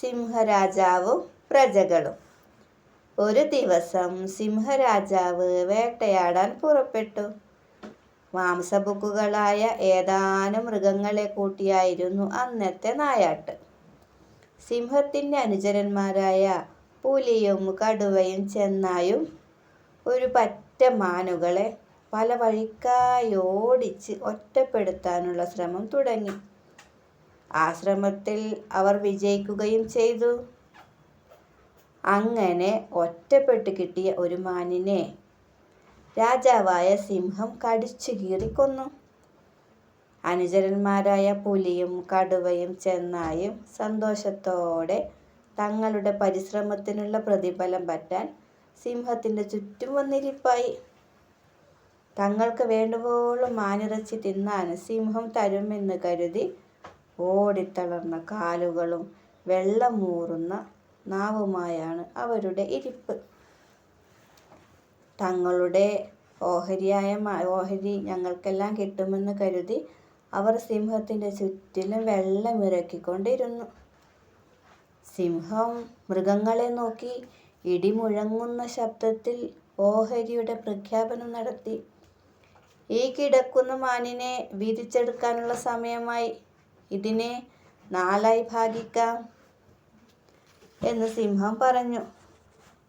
സിംഹരാജാവും പ്രജകളും. ഒരു ദിവസം സിംഹരാജാവ് വേട്ടയാടാൻ പുറപ്പെട്ടു. മാംസബുക്കുകളായ ഏതാനും മൃഗങ്ങളെ കൂട്ടിയായിരുന്നു അന്നത്തെ നായാട്ട്. സിംഹത്തിന്റെ അനുചരന്മാരായ പുലിയും കടുവയും ചെന്നായും ഒരു പറ്റ മാനുകളെ പല വഴിക്കായി ഓടിച്ച് ഒറ്റപ്പെടുത്താനുള്ള ശ്രമം തുടങ്ങി. ആ ശ്രമത്തിൽ അവർ വിജയിക്കുകയും ചെയ്തു. അങ്ങനെ ഒറ്റപ്പെട്ട് കിട്ടിയ ഒരു മാനിനെ രാജാവായ സിംഹം കടിച്ചു കീറിക്കൊന്നു അനുചരന്മാരായ പുലിയും കടുവയും ചെന്നായും സന്തോഷത്തോടെ തങ്ങളുടെ പരിശ്രമത്തിനുള്ള പ്രതിഫലം പറ്റാൻ സിംഹത്തിന്റെ ചുറ്റും വന്നിരിപ്പായി. തങ്ങൾക്ക് വേണ്ടുവോളം മാനിറച്ചി തിന്നാൻ സിംഹം തരുമെന്ന് കരുതി ഓടിത്തളർന്ന കാലുകളും വെള്ളമൂറുന്ന നാവുമായാണ് അവരുടെ ഇരിപ്പ്. തങ്ങളുടെ ഓഹരിയായ ഓഹരി ഞങ്ങൾക്കെല്ലാം കിട്ടുമെന്ന് കരുതി അവർ സിംഹത്തിന്റെ ചുറ്റിലും വെള്ളമിറക്കിക്കൊണ്ടിരുന്നു. സിംഹം മൃഗങ്ങളെ നോക്കി ഇടിമുഴങ്ങുന്ന ശബ്ദത്തിൽ ഓഹരിയുടെ പ്രഖ്യാപനം നടത്തി. ഈ കിടക്കുന്ന മാനിനെ വീതിച്ചെടുക്കാനുള്ള സമയമായി. ഇതിനെ നാലായി ഭാഗിക്കാം എന്ന് സിംഹം പറഞ്ഞു.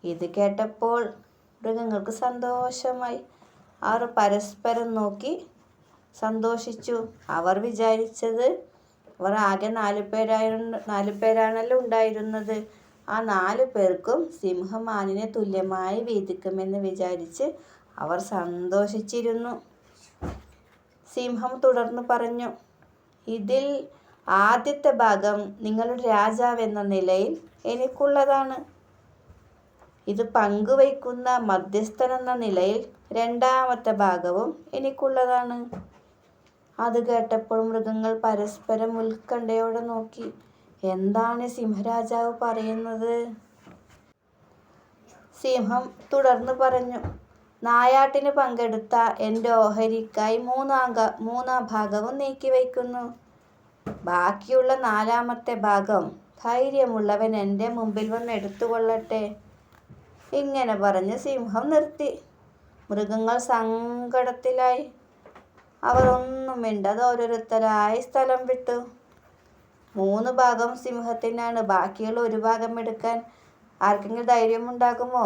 ഇത് കേട്ടപ്പോൾ മൃഗങ്ങൾക്ക് സന്തോഷമായി. അവർ പരസ്പരം നോക്കി സന്തോഷിച്ചു. അവർ വിചാരിച്ചത് അവർ ആകെ നാല് പേരായിരുന്നു നാല് പേരാണല്ലോ ഉണ്ടായിരുന്നത്. ആ നാല് പേർക്കും സിംഹം മാനിനെ തുല്യമായി വീതിക്കുമെന്ന് വിചാരിച്ച് അവർ സന്തോഷിച്ചിരുന്നു. സിംഹം തുടർന്ന് പറഞ്ഞു ഇതിൽ ആദ്യത്തെ ഭാഗം നിങ്ങളുടെ രാജാവ് എന്ന നിലയിൽ എനിക്കുള്ളതാണ്. ഇത് പങ്കുവയ്ക്കുന്ന മധ്യസ്ഥൻ എന്ന നിലയിൽ രണ്ടാമത്തെ ഭാഗവും എനിക്കുള്ളതാണ്. അത് കേട്ടപ്പോൾ മൃഗങ്ങൾ പരസ്പരം ഉത്കണ്ഠയോടെ നോക്കി. എന്താണ് സിംഹരാജാവ് പറയുന്നത്? സിംഹം തുടർന്ന് പറഞ്ഞു. നായാട്ടിന് പങ്കെടുത്ത എന്റെ ഓഹരിക്കായി മൂന്നാം മൂന്നാം ഭാഗവും നീക്കിവയ്ക്കുന്നു ബാക്കിയുള്ള നാലാമത്തെ ഭാഗം ധൈര്യമുള്ളവൻ എന്റെ മുമ്പിൽ വന്ന് എടുത്തുകൊള്ളട്ടെ. ഇങ്ങനെ പറഞ്ഞ് സിംഹം നിർത്തി. മൃഗങ്ങൾ സങ്കടത്തിലായി. അവർ ഒന്നും മിണ്ടാതെ ഓരോരുത്തരായി സ്ഥലം വിട്ടു. മൂന്ന് ഭാഗം സിംഹത്തിനാണ്. ബാക്കിയുള്ള ഒരു ഭാഗം എടുക്കാൻ ആർക്കെങ്കിലും ധൈര്യമുണ്ടാകുമോ?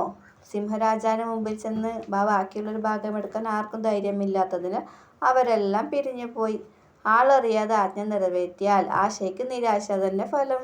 സിംഹരാജാവിന് മുമ്പിൽ ചെന്ന് ബാക്കിയുള്ളൊരു ഭാഗം എടുക്കാൻ ആർക്കും ധൈര്യമില്ലാത്തതിന് അവരെല്ലാം പിരിഞ്ഞു പോയി ആളറിയാതെ ആജ്ഞ നിറവേറ്റിയാൽ ആശയ്ക്ക് നിരാശ തന്നെ ഫലം.